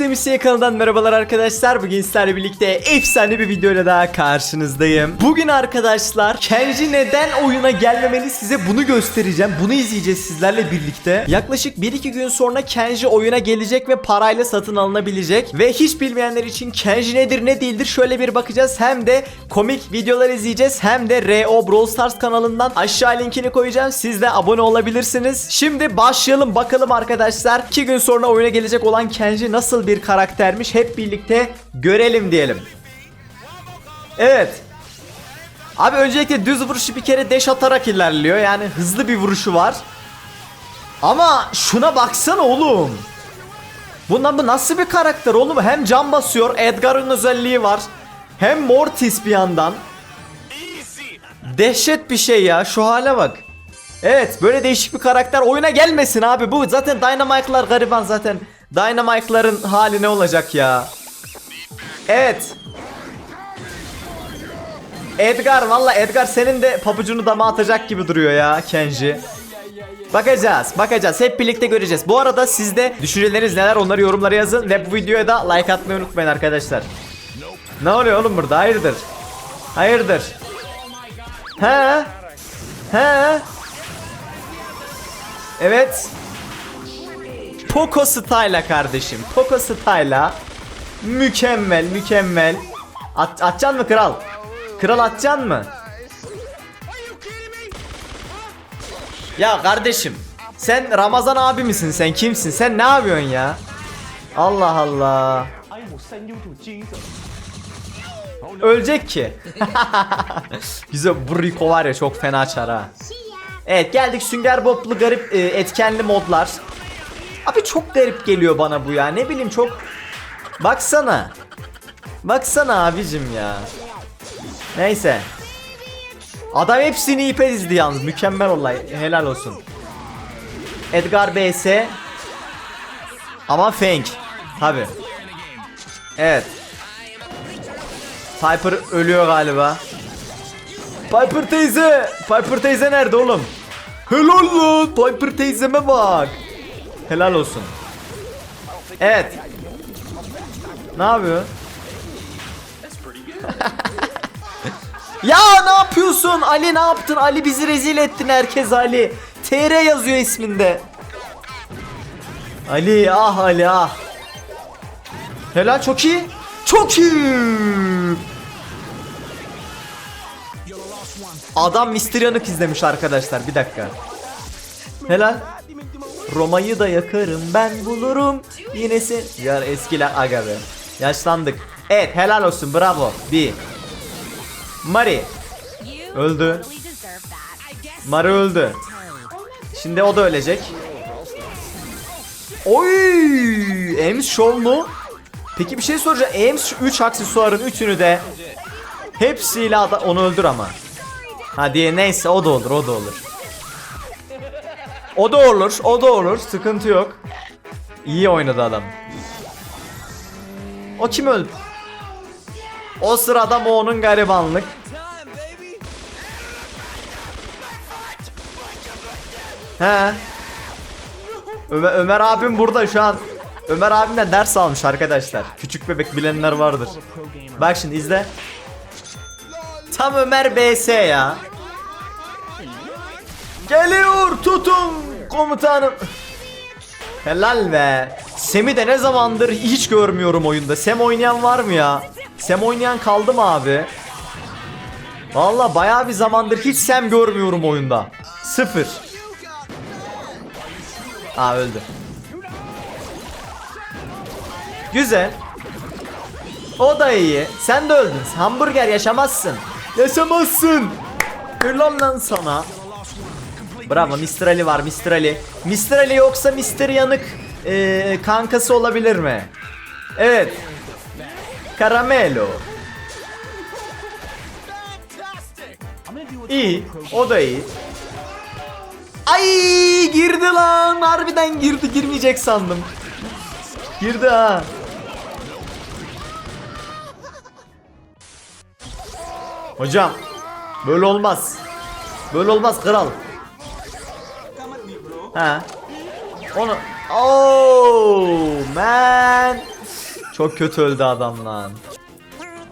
Hepinize Müziğe kanalından merhabalar arkadaşlar. Bugün sizlerle birlikte efsane bir videoyla daha karşınızdayım. Bugün arkadaşlar Kenji neden oyuna gelmemeli size bunu göstereceğim. Bunu izleyeceğiz sizlerle birlikte. Yaklaşık 1-2 gün sonra Kenji oyuna gelecek ve parayla satın alınabilecek. Ve hiç bilmeyenler için Kenji nedir ne değildir şöyle bir bakacağız. Hem de komik videolar izleyeceğiz. Hem de RO Brawl Stars kanalından aşağı linkini koyacağım. Siz de abone olabilirsiniz. Şimdi başlayalım bakalım arkadaşlar. 2 gün sonra oyuna gelecek olan Kenji nasıl bir karaktermiş hep birlikte görelim diyelim. Evet. Abi öncelikle düz vuruşu bir kere deş atarak ilerliyor. Yani hızlı bir vuruşu var. Ama şuna baksana oğlum. Bundan bu nasıl bir karakter oğlum? Hem can basıyor, Edgar'ın özelliği var. Hem Mortis bir yandan. Dehşet bir şey ya. Şu hale bak. Evet böyle değişik bir karakter oyuna gelmesin abi. Bu zaten Dynamite'lar gariban zaten. Dynamite'ların hali ne olacak ya? Evet. Edgar valla Edgar senin de pabucunu dama atacak gibi duruyor ya Kenji. Bakacağız, bakacağız. Hep birlikte göreceğiz. Bu arada sizde düşünceleriniz neler onları yorumlara yazın ve bu videoya da like atmayı unutmayın arkadaşlar. Ne oluyor oğlum burada? Hayırdır? Hayırdır? He? He? Evet. Poco Style'a kardeşim. Poco Style'a. Mükemmel, mükemmel. At, atacaksın mı kral? Kral atacaksın mı? Ya kardeşim. Sen Ramazan abi misin sen? Kimsin? Sen ne yapıyorsun ya? Allah Allah. Ölecek ki. Güzel bu Rico var ya çok fena açar ha. Evet geldik Sünger Bob'lu garip e, etkenli modlar. Abi çok garip geliyor bana bu ya. Ne bileyim çok Baksana. Baksana abicim ya. Neyse. Adam hepsini ipe dizdi yalnız. Mükemmel olay. Helal olsun. Edgar BS. Ama Feng. Tabi. Evet. Piper ölüyor galiba. Piper teyze. Piper teyze nerede oğlum? Helal lan. Piper teyzeme bak. Helal olsun. Evet. Ne yapıyor? ya ne yapıyorsun? Ali ne yaptın? Ali bizi rezil ettin herkes Ali. TR yazıyor isminde. Ali ah Ali ah. Helal çok iyi. Çok iyi. Adam Mr. Yanık izlemiş arkadaşlar bir dakika. Helal. Roma'yı da yakarım ben bulurum yinesi. Ya eskiler aga be. Yaşlandık. Evet helal olsun bravo. Bir. Mari. Öldü. Mari öldü. Şimdi o da ölecek. Oy! Ems Show mu? Peki bir şey soracağım. Ems 3 aksesuarın üçünü de hepsiyle onu öldür ama. Hadi neyse o da olur o da olur. O da olur o da olur sıkıntı yok. İyi oynadı adam. O kim öldü? O sırada Mo'nun garibanlık. He. Ömer, Ömer abim burada şu an. Ömer abimden ders almış arkadaşlar. Küçük bebek bilenler vardır. Bak şimdi izle. Tam Ömer BS ya. Geliyor tutun komutanım. Helal be. Sem'i de ne zamandır hiç görmüyorum oyunda. Sem oynayan var mı ya? Sem oynayan kaldı mı abi? Valla bayağı bir zamandır hiç Sem görmüyorum oyunda. Sıfır. Aa öldü. Güzel. O da iyi. Sen de öldün. Hamburger yaşamazsın. Yaşamazsın. Helal lan sana. Bravo Mr. Ali var Mr. Ali. Mr. Ali yoksa Mr. Yanık eee, kankası olabilir mi? Evet. Caramelo. İyi. O da iyi. Ay girdi lan. Harbiden girdi. Girmeyecek sandım. Girdi ha. Hocam. Böyle olmaz. Böyle olmaz kral. Ha. Onu Oh man. Çok kötü öldü adam lan.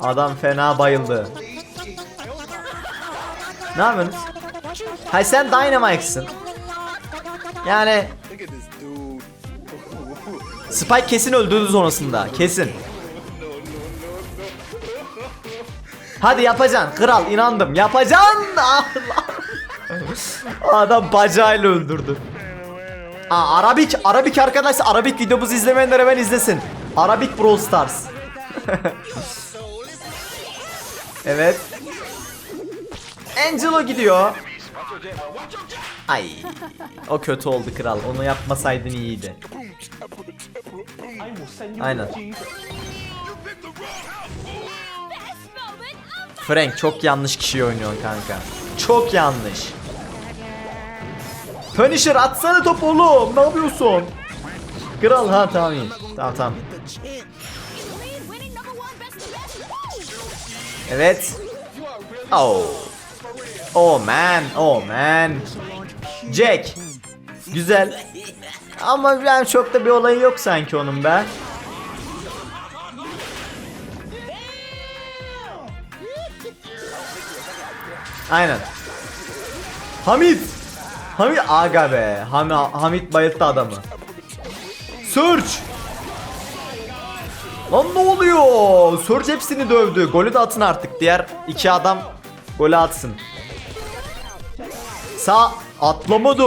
Adam fena bayıldı. Ne yapıyorsunuz? Hay sen Dynamite'sın. Yani Spike kesin öldürdü sonrasında. Kesin. Hadi yapacaksın kral inandım yapacaksın. Adam bacağıyla öldürdü. Aa, Arabik Arabik arkadaşlar Arabik videomuzu izlemeyenler hemen izlesin. Arabik Brawl Stars. evet. Angelo gidiyor. Ay. O kötü oldu kral. Onu yapmasaydın iyiydi. Aynen. Frank çok yanlış kişiyi oynuyorsun kanka. Çok yanlış. Punisher atsana top oğlum. Ne yapıyorsun? Kral ha tamam iyi. Tamam tamam. Evet. Oh. Oh man. Oh man. Jack. Güzel. Ama yani çok da bir olayı yok sanki onun be. Aynen. Hamit. Hamit aga be. Ham Hamit bayılttı adamı. Search. Lan ne oluyor? Search hepsini dövdü. Golü de atın artık. Diğer iki adam golü atsın. Sağ atlamadı.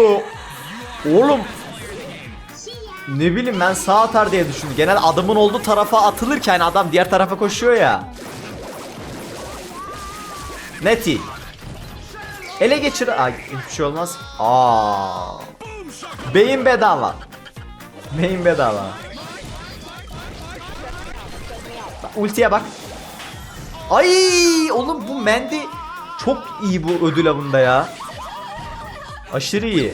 Oğlum. Ne bileyim ben sağ atar diye düşündüm. Genel adamın olduğu tarafa atılırken adam diğer tarafa koşuyor ya. Neti. Ele geçir. Ay hiçbir şey olmaz. Aa. Beyin bedava. Beyin bedava. Bak, Ultiye bak. Ay oğlum bu Mandy çok iyi bu ödül avında ya. Aşırı iyi.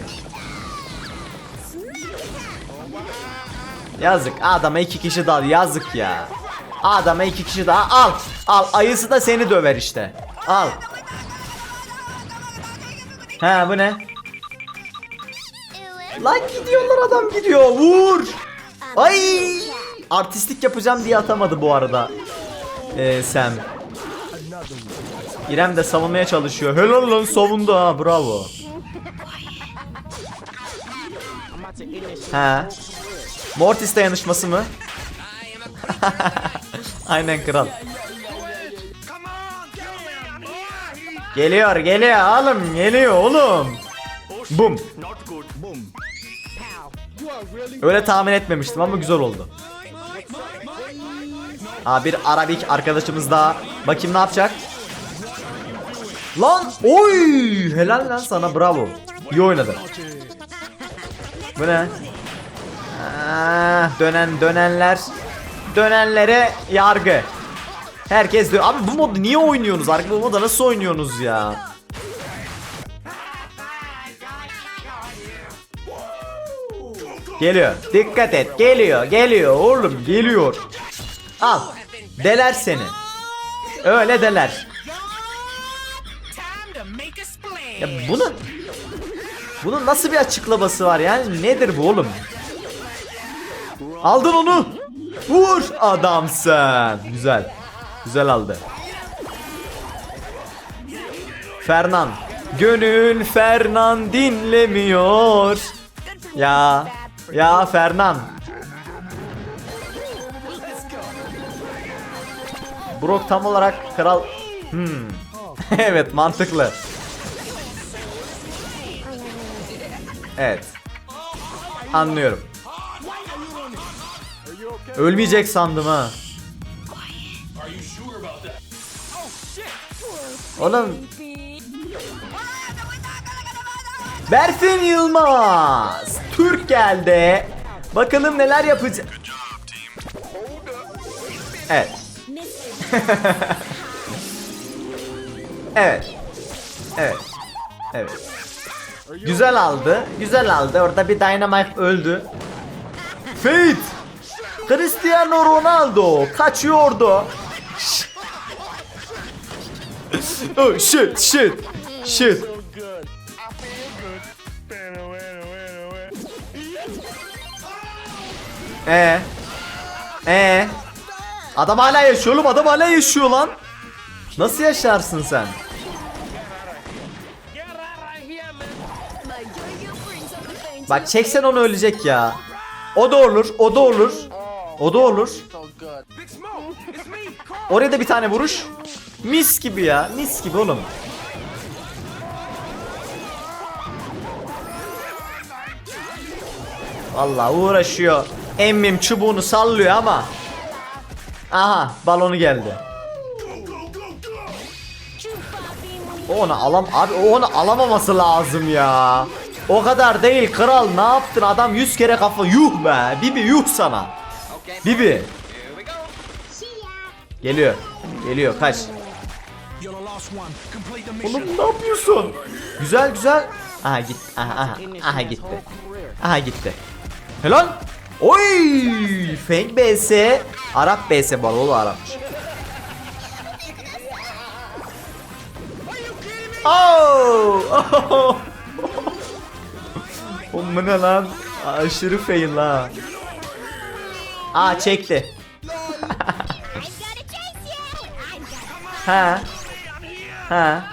Yazık adama iki kişi dal yazık ya. Adama iki kişi daha al. Al ayısı da seni döver işte. Al. Ha bu ne? Lan gidiyorlar adam gidiyor. Vur. Ay! Artistlik yapacağım diye atamadı bu arada. Ee, Sam. İrem de savunmaya çalışıyor. Helal lan savundu ha bravo. Ha. Mortis dayanışması mı? Aynen kral. Geliyor geliyor oğlum geliyor oğlum. Bum. Öyle tahmin etmemiştim ama güzel oldu. Aa bir Arabik arkadaşımız daha. Bakayım ne yapacak? Lan oy helal lan sana bravo. İyi oynadın. Bu ne? Ah, dönen dönenler dönenlere yargı. Herkes diyor abi bu modu niye oynuyorsunuz? Artık bu moda nasıl oynuyorsunuz ya? Geliyor. Dikkat et. Geliyor. Geliyor oğlum. Geliyor. Al. Deler seni. Öyle deler. Ya bunun bunun nasıl bir açıklaması var yani nedir bu oğlum? Aldın onu. Vur adamsın. Güzel. Güzel aldı. Fernan. Gönül Fernan dinlemiyor. Ya. Ya Fernan. Brock tam olarak kral. Hmm. evet mantıklı. Evet. Anlıyorum. Ölmeyecek sandım ha. Oğlum. Berfin Yılmaz. Türk geldi. Bakalım neler yapacak. Evet. evet. Evet. Evet. Güzel aldı. Güzel aldı. Orada bir Dynamite öldü. Fate. Cristiano Ronaldo kaçıyordu. Oh shit shit shit. Ee. Ee. Adam hala yaşıyor oğlum adam hala yaşıyor lan. Nasıl yaşarsın sen? Bak çeksen onu ölecek ya. O da olur, o da olur. O da olur. Oraya da bir tane vuruş. Mis gibi ya, mis gibi oğlum. Vallahi uğraşıyor. Emmim çubuğunu sallıyor ama. Aha, balonu geldi. O onu alam abi o onu alamaması lazım ya. O kadar değil kral ne yaptın adam 100 kere kafa yuh be Bibi yuh sana. Bibi. Geliyor. Geliyor kaç. Oğlum ne yapıyorsun? Güzel güzel. Aha git. Aha aha. Aha gitti. Aha gitti. Helal. Oy! Feng BS. Arap BS balolu Arapmış. Oh! oh! Oğlum bu ne lan? Aşırı fail ha. Aa çekti. ha. Ha.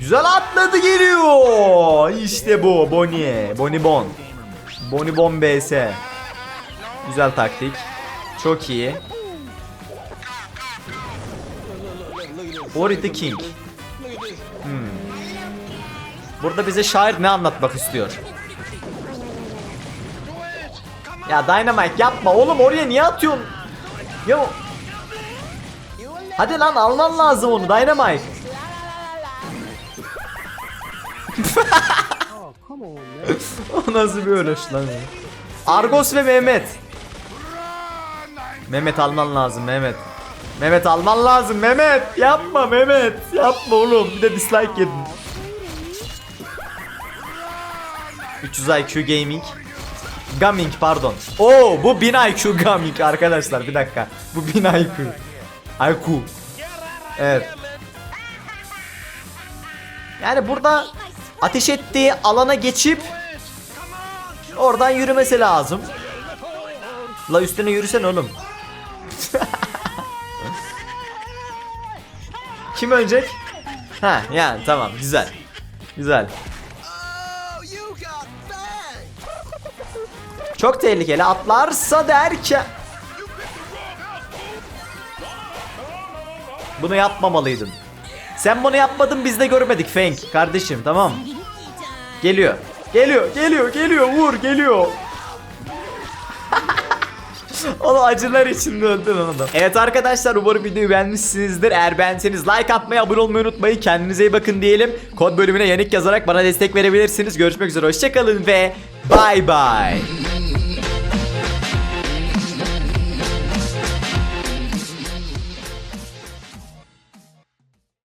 Güzel atladı geliyor. İşte bu Bonnie. Bonibon. Bonibon BS. Güzel taktik. Çok iyi. Ori the King. Hmm. Burada bize şair ne anlatmak istiyor? Ya Dynamite yapma oğlum oraya niye atıyorsun? Ya Hadi lan alman lazım onu Dynamite. o nasıl bir ölüş lan? Argos ve Mehmet. Mehmet alman lazım Mehmet. Mehmet alman lazım Mehmet. Yapma Mehmet. Yapma oğlum. Bir de dislike yedin. 300 IQ Gaming. Gaming pardon. Oo bu 1000 IQ Gaming arkadaşlar bir dakika. Bu 1000 IQ. IQ. Evet. Yani burada ateş ettiği alana geçip oradan yürümesi lazım. La üstüne yürüsen oğlum. Kim ölecek? Ha yani tamam güzel. Güzel. Çok tehlikeli atlarsa derken Bunu yapmamalıydın. Sen bunu yapmadın biz de görmedik Feng kardeşim tamam. Geliyor. Geliyor, geliyor, geliyor. Vur, geliyor. Oğlum acılar içinde öldü lan adam. Evet arkadaşlar umarım videoyu beğenmişsinizdir. Eğer beğenseniz like atmayı, abone olmayı unutmayın. Kendinize iyi bakın diyelim. Kod bölümüne yanık yazarak bana destek verebilirsiniz. Görüşmek üzere, hoşçakalın ve bye bye.